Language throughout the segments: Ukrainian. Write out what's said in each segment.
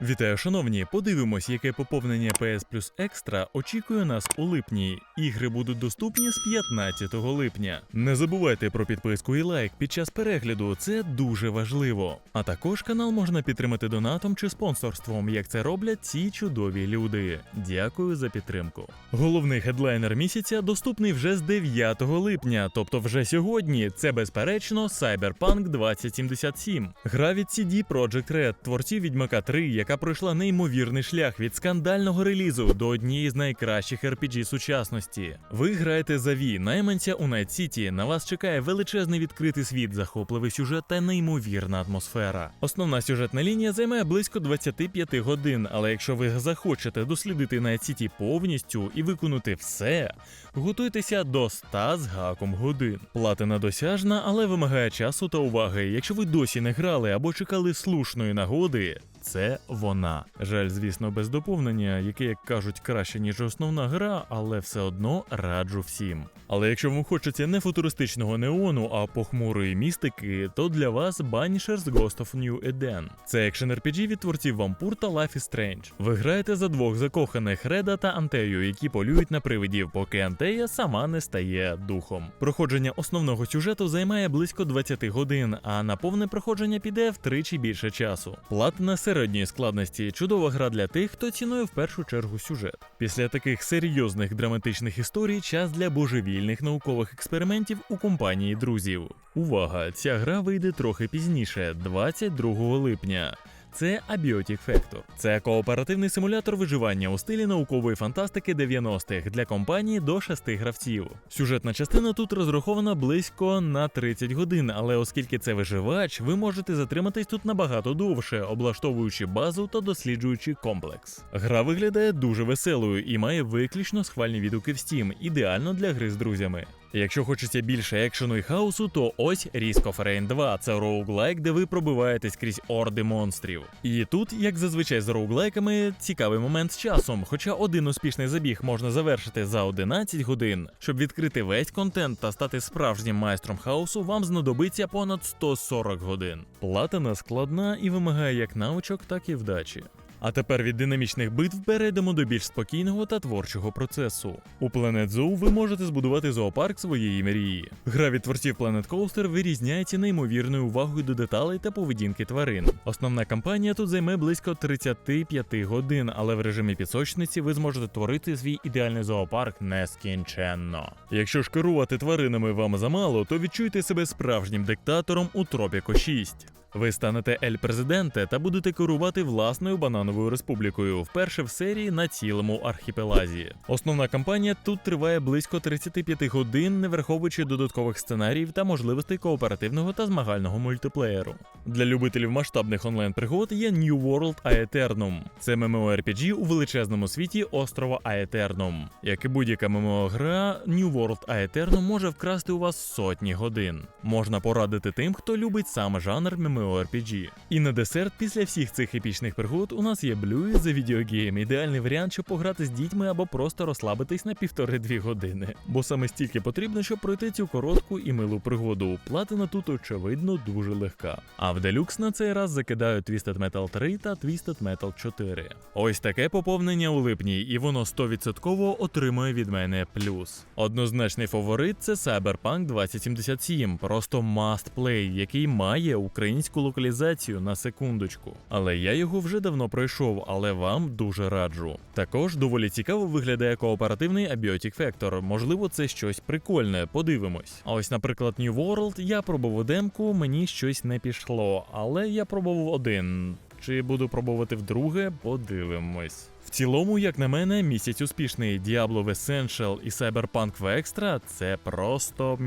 Вітаю, шановні! Подивимось, яке поповнення PS Plus Extra очікує нас у липні. Ігри будуть доступні з 15 липня. Не забувайте про підписку і лайк під час перегляду, це дуже важливо. А також канал можна підтримати донатом чи спонсорством, як це роблять ці чудові люди. Дякую за підтримку. Головний хедлайнер місяця доступний вже з 9 липня, тобто вже сьогодні. Це безперечно Cyberpunk 2077. Гра від CD Projekt Red, творців Відьмака 3, яка пройшла неймовірний шлях від скандального релізу до однієї з найкращих RPG сучасності. Ви граєте за Ві, найманця у Найт Сіті. На вас чекає величезний відкритий світ, захопливий сюжет та неймовірна атмосфера. Основна сюжетна лінія займає близько 25 годин, але якщо ви захочете дослідити Найт Сіті повністю і виконати все, готуйтеся до 100 з гаком годин. Платина досяжна, але вимагає часу та уваги. Якщо ви досі не грали або чекали слушної нагоди. Це вона. Жаль, звісно, без доповнення, яке, як кажуть, краще, ніж основна гра, але все одно раджу всім. Але якщо вам хочеться не футуристичного неону, а похмурої містики, то для вас Banishers Ghost of New Eden. Це екшен RPG від творців Вампур та Life is Strange. Ви граєте за двох закоханих Реда та Антею, які полюють на привидів, поки Антея сама не стає духом. Проходження основного сюжету займає близько 20 годин, а на повне проходження піде втричі більше часу. Платна середньої складності чудова гра для тих, хто цінує в першу чергу сюжет. Після таких серйозних драматичних історій час для божевільних наукових експериментів у компанії друзів. Увага! Ця гра вийде трохи пізніше, 22 липня. Це Abiotic Factor. Це кооперативний симулятор виживання у стилі наукової фантастики 90-х для компанії до 6 гравців. Сюжетна частина тут розрахована близько на 30 годин, але оскільки це виживач, ви можете затриматись тут набагато довше, облаштовуючи базу та досліджуючи комплекс. Гра виглядає дуже веселою і має виключно схвальні відгуки в Steam, ідеально для гри з друзями. Якщо хочеться більше екшену і хаосу, то ось Risk of Rain 2 це роуглайк, де ви пробиваєтесь крізь орди монстрів. І тут, як зазвичай з роуглайками, цікавий момент з часом. Хоча один успішний забіг можна завершити за 11 годин, щоб відкрити весь контент та стати справжнім майстром хаосу, вам знадобиться понад 140 годин. Платина складна і вимагає як навичок, так і вдачі. А тепер від динамічних битв перейдемо до більш спокійного та творчого процесу. У Planet Zoo ви можете збудувати зоопарк своєї мрії. Гра від творців Planet Coaster вирізняється неймовірною увагою до деталей та поведінки тварин. Основна кампанія тут займе близько 35 годин, але в режимі підсочниці ви зможете творити свій ідеальний зоопарк нескінченно. Якщо ж керувати тваринами вам замало, то відчуйте себе справжнім диктатором у Тропіко 6. Ви станете ель-президенте та будете керувати власною банановою республікою, вперше в серії на цілому архіпелазі. Основна кампанія тут триває близько 35 годин, не враховуючи додаткових сценаріїв та можливостей кооперативного та змагального мультиплеєру. Для любителів масштабних онлайн-пригод є New World Aeternum. Це MMORPG у величезному світі острова Aeternum. Як і будь-яка ММО-гра, New World Aeternum може вкрасти у вас сотні годин. Можна порадити тим, хто любить саме жанр MMORPG. І на десерт, після всіх цих епічних пригод, у нас є Blue The Video ідеальний варіант, щоб пограти з дітьми або просто розслабитись на півтори-дві години. Бо саме стільки потрібно, щоб пройти цю коротку і милу пригоду. Платина тут, очевидно, дуже легка. А в Deluxe на цей раз закидають Twisted Metal 3 та Twisted Metal 4. Ось таке поповнення у липні, і воно 100% отримує від мене плюс. Однозначний фаворит це Cyberpunk 2077, просто must play, який має українську локалізацію на секундочку. Але я його вже давно пройшов, але вам дуже раджу. Також доволі цікаво виглядає кооперативний Abiotic Factor. Можливо, це щось прикольне, подивимось. А ось, наприклад, New World я пробував демку, мені щось не пішло, але я пробував один. Чи буду пробувати вдруге, подивимось. В цілому, як на мене, місяць успішний Diablo в Essential і Cyberpunk в Extra – це просто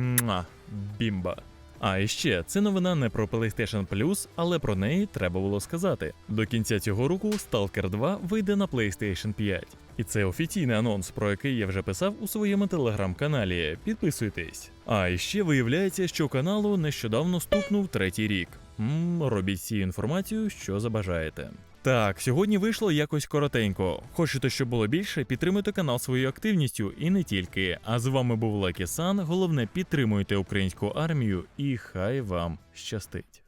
бімба. А і ще це новина не про PlayStation Plus, але про неї треба було сказати. До кінця цього року Stalker 2 вийде на PlayStation 5. І це офіційний анонс, про який я вже писав у своєму телеграм-каналі. Підписуйтесь. А і ще виявляється, що каналу нещодавно стукнув третій рік. Мм, робіть цю інформацію, що забажаєте. Так, сьогодні вийшло якось коротенько. Хочете, щоб було більше, підтримуйте канал своєю активністю і не тільки. А з вами був Лекі Сан. Головне, підтримуйте українську армію і хай вам щастить.